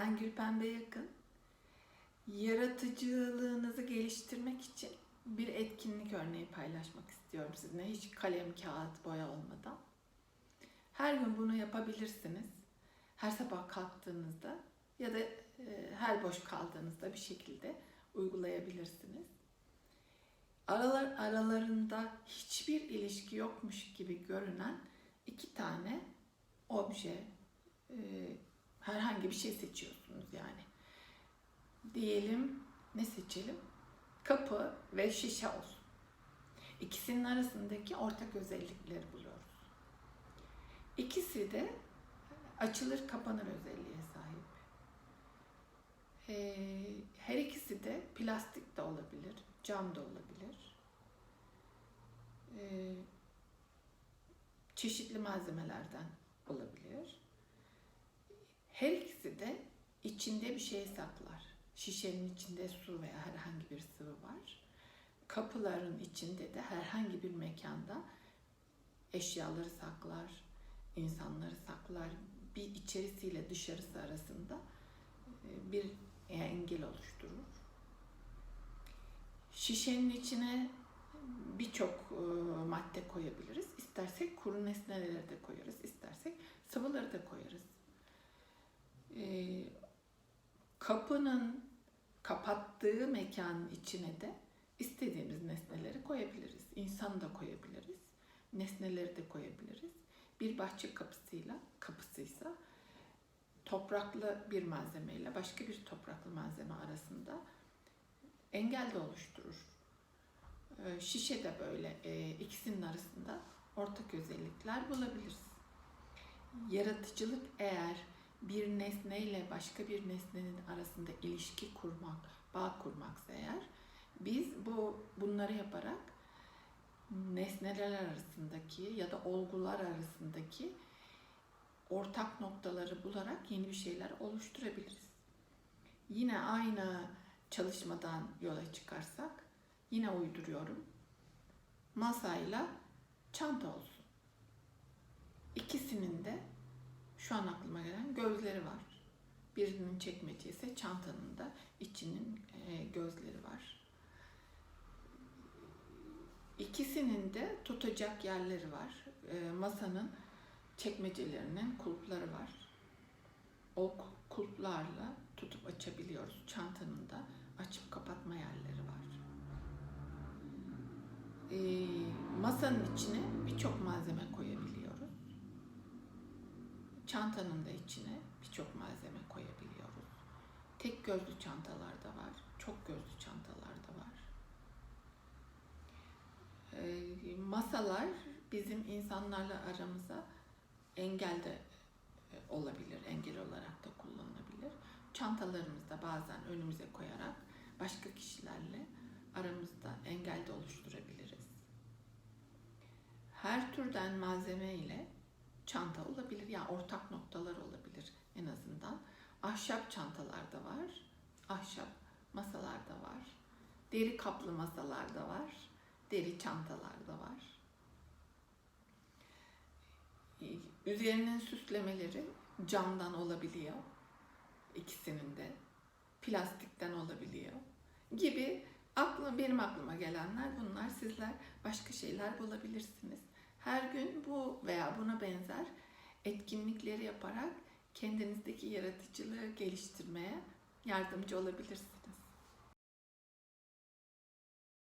Ben Gülpembe Yakın. Yaratıcılığınızı geliştirmek için bir etkinlik örneği paylaşmak istiyorum sizinle. Hiç kalem, kağıt, boya olmadan. Her gün bunu yapabilirsiniz. Her sabah kalktığınızda ya da e, her boş kaldığınızda bir şekilde uygulayabilirsiniz. Aralar aralarında hiçbir ilişki yokmuş gibi görünen iki tane obje, e, herhangi bir şey seçiyorsunuz yani. Diyelim ne seçelim? Kapı ve şişe olsun. İkisinin arasındaki ortak özellikleri buluyoruz. İkisi de açılır kapanır özelliğe sahip. Ee, her ikisi de plastik de olabilir, cam da olabilir. Ee, çeşitli malzemelerden olabilir. Her ikisi de içinde bir şey saklar. Şişenin içinde su veya herhangi bir sıvı var. Kapıların içinde de herhangi bir mekanda eşyaları saklar, insanları saklar. Bir içerisiyle dışarısı arasında e, bir engel oluşturur. Şişenin içine birçok e, madde koyabiliriz. İstersek kuru nesneleri de koyarız, istersek sıvıları da koyarız. E, kapının kapattığı mekanın içine de istediğimiz nesneleri koyabiliriz. İnsan da koyabiliriz. Nesneleri de koyabiliriz. Bir bahçe kapısıyla, kapısıysa topraklı bir malzemeyle başka bir topraklı malzeme arasında engel de oluşturur. Ee, Şişe de böyle e, ikisinin arasında ortak özellikler bulabiliriz. Yaratıcılık eğer bir nesneyle başka bir nesnenin arasında ilişki kurmak, bağ kurmaksa eğer biz bu bunları yaparak nesneler arasındaki ya da olgular arasındaki ortak noktaları bularak yeni bir şeyler oluşturabiliriz. Yine aynı çalışmadan yola çıkarsak yine uyduruyorum. Masayla çanta olsun. İkisinin de şu an aklıma gelen gözleri var. Birinin çekmecesi, çantanın da içinin e, gözleri var. İkisinin de tutacak yerleri var. E, masanın çekmecelerinin kulpları var. O kulplarla tutup açabiliyoruz. Çantanın da açıp kapatma yerleri var. E, masanın içine birçok malzeme koyabiliyoruz. Çantanın da içine birçok malzeme koyabiliyoruz. Tek gözlü çantalar da var, çok gözlü çantalar da var. Ee, masalar bizim insanlarla aramıza engel de e, olabilir, engel olarak da kullanılabilir. Çantalarımızı da bazen önümüze koyarak başka kişilerle aramızda engel de oluşturabiliriz. Her türden malzeme ile çanta olabilir. Yani ortak noktalar olabilir en azından. Ahşap çantalar da var. Ahşap masalar da var. Deri kaplı masalar da var. Deri çantalar da var. Üzerinin süslemeleri camdan olabiliyor. İkisinin de. Plastikten olabiliyor. Gibi aklım, benim aklıma gelenler bunlar. Sizler başka şeyler bulabilirsiniz. Her gün bu veya buna benzer etkinlikleri yaparak kendinizdeki yaratıcılığı geliştirmeye yardımcı olabilirsiniz.